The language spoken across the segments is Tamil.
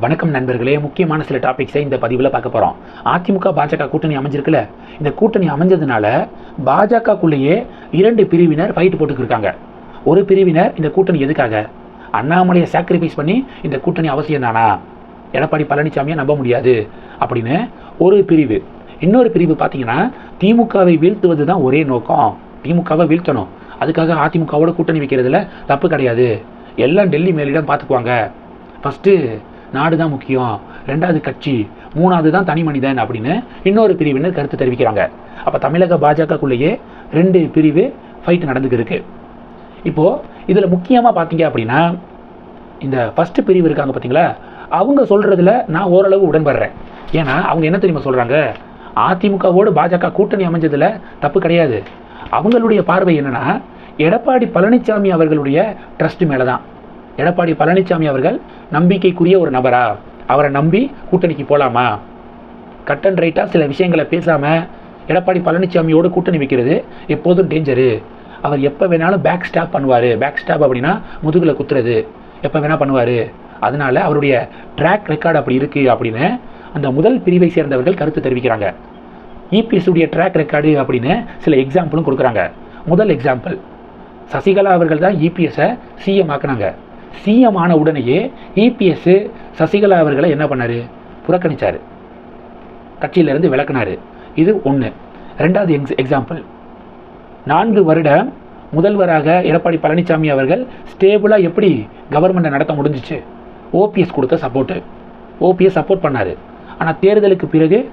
வணக்கம் நண்பர்களே. முக்கியமான சில டாபிக்ஸை இந்த பதிவில் பார்க்க போகிறோம் அதிமுக பாஜக கூட்டணி அமைஞ்சிருக்குல்ல. இந்த கூட்டணி அமைஞ்சதுனால பாஜகக்குள்ளேயே இரண்டு பிரிவினர் ஃபைட் போட்டுக்கிருக்காங்க. ஒரு பிரிவினர் இந்த கூட்டணி எதுக்காக? அண்ணாமலையை சாக்ரிஃபைஸ் பண்ணி இந்த கூட்டணி அவசியம் தானா? எடப்பாடி பழனிசாமியை நம்ப முடியாது. அப்படின்னு ஒரு பிரிவு. இன்னொரு பிரிவு பார்த்தீங்கன்னா திமுகவை வீழ்த்துவது தான் ஒரே நோக்கம். திமுகவை வீழ்த்தணும். அதுக்காக அதிமுகவோட கூட்டணி வைக்கிறதுல தப்பு கிடையாது. எல்லாம் டெல்லி மேலிடம் பார்த்துக்குவாங்க ஃபஸ்ட்டு நாடு தான் முக்கியம். ரெண்டாவது கட்சி. மூணாவது தான் தனி மனிதன் அப்படின்னு இன்னொரு பிரிவினர் கருத்து தெரிவிக்கிறாங்க. அப்போ தமிழக பாஜகக்குள்ளேயே ரெண்டு பிரிவு ஃபைட் நடந்துக்கிருக்கு இப்போது இதில் முக்கியமாக பார்த்தீங்க அப்படின்னா இந்த ஃபஸ்ட்டு பிரிவு இருக்காங்க பார்த்தீங்களா அவங்க சொல்கிறதுல நான் ஓரளவு உடன்படுறேன். ஏன்னா அவங்க என்ன தெரியுமா சொல்கிறாங்க அதிமுகவோடு பாஜக கூட்டணி அமைஞ்சதில் தப்பு கிடையாது. அவங்களுடைய பார்வை என்னென்னா எடப்பாடி பழனிசாமி அவர்களுடைய ட்ரஸ்ட் மேலே தான் எடப்பாடி பழனிசாமி அவர்கள் நம்பிக்கைக்குரிய ஒரு நபரா? அவரை நம்பி கூட்டணிக்கு போகலாமா கட் அண்ட் ரைட்டாக சில விஷயங்களை பேசாமல் எடப்பாடி பழனிசாமியோடு கூட்டணி வைக்கிறது எப்போதும் டேஞ்சரு அவர் எப்போ வேணாலும் பேக் ஸ்டாப் பண்ணுவார். பேக் ஸ்டாப் அப்படின்னா முதுகில் குத்துறது. எப்போ வேணால் பண்ணுவார். அதனால அவருடைய ட்ராக் ரெக்கார்டு அப்படி இருக்குது அப்படின்னு அந்த முதல் பிரிவை சேர்ந்தவர்கள் கருத்து தெரிவிக்கிறாங்க. இபிஎஸ்உடைய ட்ராக் ரெக்கார்டு அப்படின்னு சில எக்ஸாம்பிளும் கொடுக்குறாங்க. முதல் எக்ஸாம்பிள் சசிகலா அவர்கள் தான் இபிஎஸ்ஸை சிஎம் ஆக்குனாங்க. சிஎம் ஆன உடனேயே இபிஎஸ் சசிகலா அவர்களை என்ன பண்ணார்? புறக்கணிச்சார். கட்சியிலிருந்து விளக்குனார் இது ஒன்று ரெண்டாவது எக்ஸ் எக்ஸாம்பிள் நான்கு வருடம் முதல்வராக எடப்பாடி பழனிசாமி அவர்கள் ஸ்டேபிளாக எப்படி கவர்மெண்ட்டை நடத்த முடிஞ்சிச்சு? ஓபிஎஸ் கொடுத்த சப்போர்ட்டு ஓபிஎஸ் சப்போர்ட் பண்ணார். ஆனால் தேர்தலுக்கு பிறகு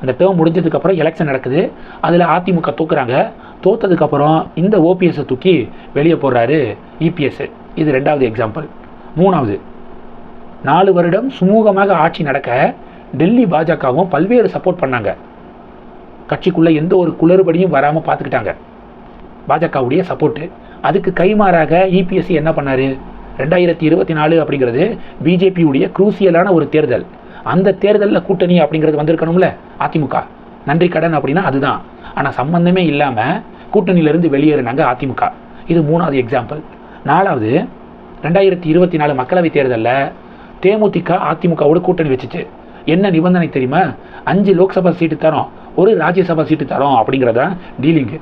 அந்த டேர்ம் முடிஞ்சதுக்கப்புறம் எலெக்ஷன் நடக்குது. அதில் அதிமுக தூக்குறாங்க. தோத்ததுக்கப்புறம் இந்த ஓபிஎஸ்ஸை தூக்கி வெளியே போடுறாரு இபிஎஸ்ஸு இது ரெண்டாவது எக்ஸாம்பிள் மூணாவது நாலு வருடம் சுமூகமாக ஆட்சி நடக்க டெல்லி பாஜகவும் பல்வேறு சப்போர்ட் பண்ணாங்க. கட்சிக்குள்ளே எந்த ஒரு குளறுபடியும் வராமல் பார்த்துக்கிட்டாங்க பாஜகவுடைய சப்போர்ட்டு அதுக்கு கைமாறாக இபிஎஸ்சி என்ன பண்ணார்? ரெண்டாயிரத்தி இருபத்தி நாலு அப்படிங்கிறது பிஜேபியுடைய குரூசியலான ஒரு தேர்தல். அந்த தேர்தலில் கூட்டணி அப்படிங்கிறது வந்திருக்கணும்ல அதிமுக. நன்றி கடன் அப்படின்னா அதுதான். ஆனால் சம்பந்தமே இல்லாமல் கூட்டணியிலிருந்து வெளியேறினாங்க அதிமுக. இது மூணாவது எக்ஸாம்பிள் நாலாவது ரெண்டாயிரத்தி இருபத்தி நாலு மக்களவைத் தேர்தலில் தேமுதிக அதிமுகவோட கூட்டணி வச்சுச்சு. என்ன நிபந்தனை தெரியுமா? அஞ்சு லோக்சபா சீட்டு தரோம் ஒரு ராஜ்யசபா சீட்டு தரோம் அப்படிங்கிறதா டீலிங்கு.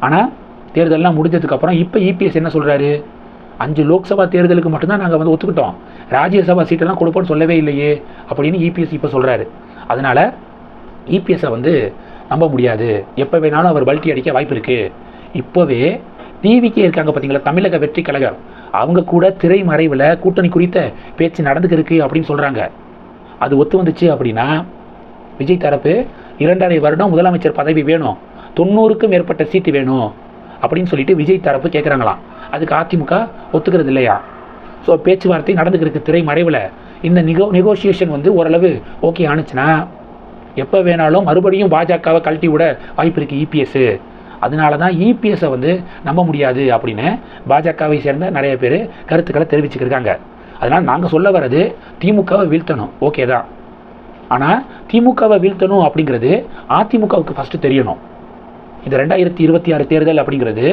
ஆனால் தேர்தலெலாம் முடிஞ்சதுக்கப்புறம் இப்போ இபிஎஸ் என்ன சொல்கிறாரு அஞ்சு லோக்சபா தேர்தலுக்கு மட்டும்தான் நாங்கள் வந்து ஒத்துக்கிட்டோம். ராஜ்யசபா சீட்டெல்லாம் கொடுப்போம்னு சொல்லவே இல்லையே அப்படின்னு இபிஎஸ் இப்போ சொல்கிறாரு அதனால் இபிஎஸ்ஸை வந்து நம்ப முடியாது. எப்போ வேணாலும் அவர் பல்ட்டி அடிக்க வாய்ப்பு இருக்குது இப்போவே டிவிக்கே இருக்காங்க பார்த்தீங்களா தமிழக வெற்றி கழகம். அவங்க கூட திரைமறைவில் கூட்டணி குறித்த பேச்சு நடந்துக்கிருக்கு அப்படின்னு சொல்கிறாங்க அது ஒத்து வந்துச்சு அப்படின்னா விஜய் தரப்பு இரண்டரை வருடம் முதலமைச்சர் பதவி வேணும். தொண்ணூறுக்கும் மேற்பட்ட சீட்டு வேணும் அப்படின்னு சொல்லிட்டு விஜய் தரப்பு கேட்குறாங்களாம் அதுக்கு அதிமுக ஒத்துக்கிறது இல்லையா? ஸோ பேச்சுவார்த்தை நடந்துக்கிருக்கு திரை மறைவில் இந்த நிகோ நெகோசியேஷன் வந்து ஓரளவு ஓகே ஆணுச்சுன்னா எப்போ வேணாலும் மறுபடியும் பாஜகவை கழட்டி விட வாய்ப்பு இருக்குது இபிஎஸ்ஸு அதனால தான் இபிஎஸ்ஸை வந்து நம்ப முடியாது அப்படின்னு பாஜகவை சேர்ந்த நிறைய பேர் கருத்துக்களை தெரிவிச்சுக்கிருக்காங்க. அதனால் நாங்கள் சொல்ல வர்றது திமுகவை வீழ்த்தணும். ஓகே தான். ஆனால் திமுகவை வீழ்த்தணும் அப்படிங்கிறது அதிமுகவுக்கு ஃபஸ்ட்டு தெரியணும். இந்த ரெண்டாயிரத்தி இருபத்தி ஆறு தேர்தல் அப்படிங்கிறது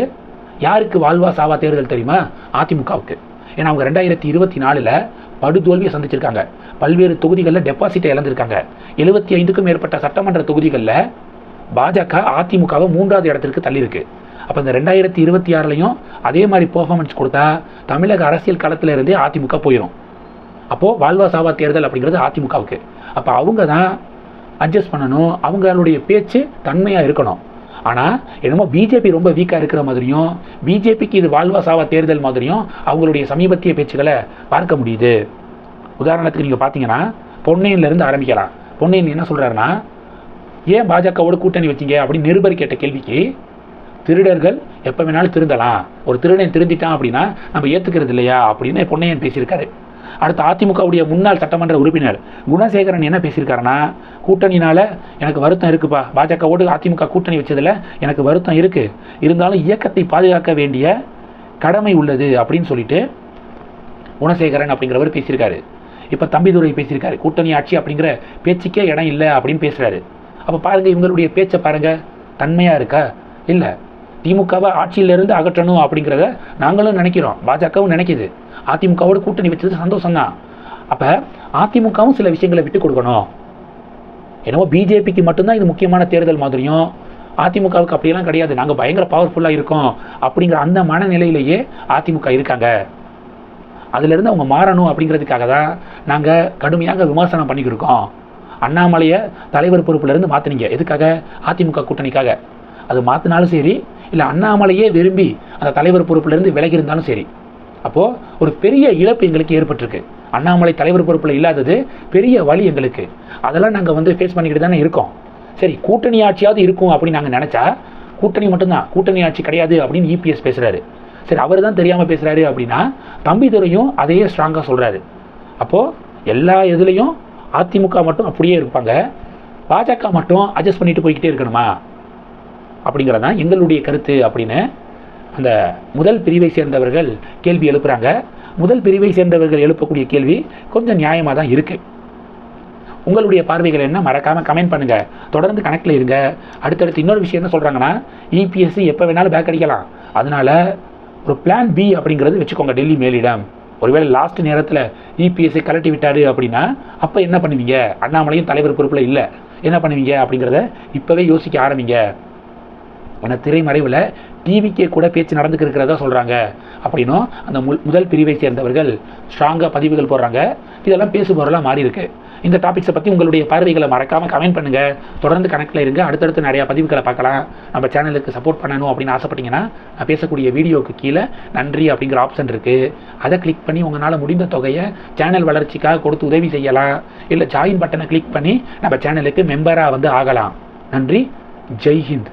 யாருக்கு வாழ்வா சாவா தேர்தல் தெரியுமா? அதிமுகவுக்கு. ஏன்னா அவங்க ரெண்டாயிரத்தி இருபத்தி நாலில் படுதோல்வியை சந்திச்சிருக்காங்க. பல்வேறு தொகுதிகளில் டெபாசிட்டை இழந்திருக்காங்க. எழுபத்தி ஐந்துக்கும் மேற்பட்ட சட்டமன்ற தொகுதிகளில் பாஜக அதிமுகவை மூன்றாவது இடத்திற்கு தள்ளியிருக்கு. அப்போ இந்த ரெண்டாயிரத்தி இருபத்தி ஆறுலையும் அதே மாதிரி பர்ஃபார்மன்ஸ் கொடுத்தா தமிழக அரசியல் களத்தில் இருந்தே அதிமுக போயிடும் அப்போது வாழ்வா சாவா தேர்தல் அப்படிங்கிறது அதிமுகவுக்கு. அப்போ அவங்க தான் அட்ஜஸ்ட் பண்ணணும். அவங்களுடைய பேச்சு தன்மையாக இருக்கணும். ஆனால் என்னமோ பிஜேபி ரொம்ப வீக்காக இருக்கிற மாதிரியும் பிஜேபிக்கு இது வாழ்வா சாவா தேர்தல் மாதிரியும் அவங்களுடைய சமீபத்திய பேச்சுகளை பார்க்க முடியுது. உதாரணத்துக்கு நீங்கள் பார்த்தீங்கன்னா பொன்னையிலேருந்து ஆரம்பிக்கலாம். பொன்னையன் என்ன சொல்கிறாருன்னா ஏன் பாஜகவோட கூட்டணி வச்சீங்க அப்படின்னு நிருபர் கேட்ட கேள்விக்கு திருடர்கள் எப்போ வேணாலும் திருந்தலாம். ஒரு திருடன் திருந்திட்டான் அப்படின்னா நம்ம ஏற்றுக்கிறது இல்லையா அப்படின்னு பொன்னையன் பேசியிருக்காரு. அடுத்து அதிமுகவுடைய முன்னாள் சட்டமன்ற உறுப்பினர் குணசேகரன் என்ன பேசியிருக்காருன்னா கூட்டணினால் எனக்கு வருத்தம் இருக்குப்பா. பாஜகவோடு அதிமுக கூட்டணி வச்சதில் எனக்கு வருத்தம் இருக்குது இருந்தாலும் இயக்கத்தை பாதுகாக்க வேண்டிய கடமை உள்ளது அப்படின்னு சொல்லிட்டு குணசேகரன் அப்படிங்கிறவர் பேசியிருக்காரு. இப்போ தம்பிதுரை பேசியிருக்காரு. கூட்டணி ஆட்சி அப்படிங்கிற பேச்சுக்கே இடம் இல்லை அப்படின்னு பேசுகிறாரு அப்போ பாருங்கள் இவங்களுடைய பேச்சை பாருங்கள் தன்மையாக இருக்கா? இல்லை. திமுகவை ஆட்சியிலிருந்து அகற்றணும் அப்படிங்கிறத நாங்களும் நினைக்கிறோம். பாஜகவும் நினைக்குது. அதிமுகவோட கூட்டணி வச்சது சந்தோஷம்தான். அப்போ அதிமுகவும் சில விஷயங்களை விட்டு கொடுக்கணும். என்னவோ பிஜேபிக்கு மட்டும்தான் இது முக்கியமான தேர்தல் மாதிரியும் அதிமுகவுக்கு அப்படியெல்லாம் கிடையாது. நாங்கள் பயங்கர பவர்ஃபுல்லாக இருக்கோம் அப்படிங்கிற அந்த மனநிலையிலேயே அதிமுக இருக்காங்க. அதிலிருந்து அவங்க மாறணும் அப்படிங்கிறதுக்காக தான் நாங்கள் கடுமையாக விமர்சனம் பண்ணிக்கிருக்கோம் அண்ணாமலையை தலைவர் பொறுப்பிலிருந்து மாற்றினீங்க எதுக்காக? அதிமுக கூட்டணிக்காக. அது மாற்றினாலும் சரி இல்லை அண்ணாமலையே விரும்பி அந்த தலைவர் பொறுப்பிலிருந்து விலகி இருந்தாலும் சரி. அப்போது ஒரு பெரிய இழப்பு எங்களுக்கு ஏற்பட்டிருக்கு. அண்ணாமலை தலைவர் பொறுப்பில் இல்லாதது பெரிய வழி எங்களுக்கு. அதெல்லாம் நாங்கள் வந்து ஃபேஸ் பண்ணிக்கிட்டு தானே இருக்கோம். சரி கூட்டணி ஆட்சியாவது இருக்கும் அப்படின்னு நாங்கள் நினச்சா கூட்டணி மட்டும்தான். கூட்டணி ஆட்சி கிடையாது அப்படின்னு இபிஎஸ் பேசுகிறாரு சரி அவர் தான் தெரியாமல் பேசுகிறாரு அப்படின்னா தம்பிதுரையும் அதையே ஸ்ட்ராங்காக சொல்கிறாரு அப்போது எல்லா இதுலேயும் அதிமுக மட்டும் அப்படியே இருப்பாங்க. பாஜக மட்டும் அட்ஜஸ்ட் பண்ணிட்டு போய்கிட்டே இருக்கணுமா? அப்படிங்கிறதான் எங்களுடைய கருத்து அப்படின்னு அந்த முதல் பிரிவை சேர்ந்தவர்கள் கேள்வி எழுப்புகிறாங்க முதல் பிரிவை சேர்ந்தவர்கள் எழுப்பக்கூடிய கேள்வி கொஞ்சம் நியாயமாக தான் இருக்குது உங்களுடைய பார்வைகள் என்ன? மறக்காமல் கமெண்ட் பண்ணுங்கள் தொடர்ந்து கணக்கில் இருங்க. அடுத்தடுத்து இன்னொரு விஷயம் என்ன சொல்கிறாங்கன்னா இபிஎஸ்சி எப்போ வேணாலும் பேக் அடிக்கலாம். அதனால் ஒரு பிளான் பி அப்படிங்கிறது வச்சுக்கோங்க டெல்லி மேலிடம். ஒருவேளை லாஸ்ட் நேரத்தில் இபிஎஸ்சி கலட்டி விட்டாரு அப்படின்னா அப்போ என்ன பண்ணுவீங்க? அண்ணாமலையும் தலைவர் பொறுப்பில் இல்லை. என்ன பண்ணுவீங்க அப்படிங்கிறத இப்போவே யோசிக்க ஆரம்பிங்க. ஆனால் திரைமறைவில் டிவிக்கே கூட பேச்சு நடந்துக்கு இருக்கிறதா சொல்கிறாங்க அப்படின்னும் அந்த முதல் பிரிவை சேர்ந்தவர்கள் ஸ்ட்ராங்காக பதிவுகள் போடுறாங்க. இதெல்லாம் பேசுபவரெல்லாம் மாறி இருக்கு இந்த டாபிக்ஸை பற்றி உங்களுடைய பார்வைகளை மறக்காமல் கமெண்ட் பண்ணுங்கள் தொடர்ந்து கணக்கில் இருங்க. அடுத்தடுத்து நிறையா பதிவுகளை பார்க்கலாம். நம்ம சேனலுக்கு சப்போர்ட் பண்ணணும் அப்படின்னு ஆசைப்பட்டீங்கன்னா நான் பேசக்கூடிய வீடியோவுக்கு கீழே நன்றி அப்படிங்கிற ஆப்ஷன் இருக்குது அதை கிளிக் பண்ணி உங்களால் முடிந்த தொகையை சேனல் வளர்ச்சிக்காக கொடுத்து உதவி செய்யலாம். இல்லை ஜாயின் பட்டனை கிளிக் பண்ணி நம்ம சேனலுக்கு மெம்பராக வந்து ஆகலாம். நன்றி. ஜெய்ஹிந்த்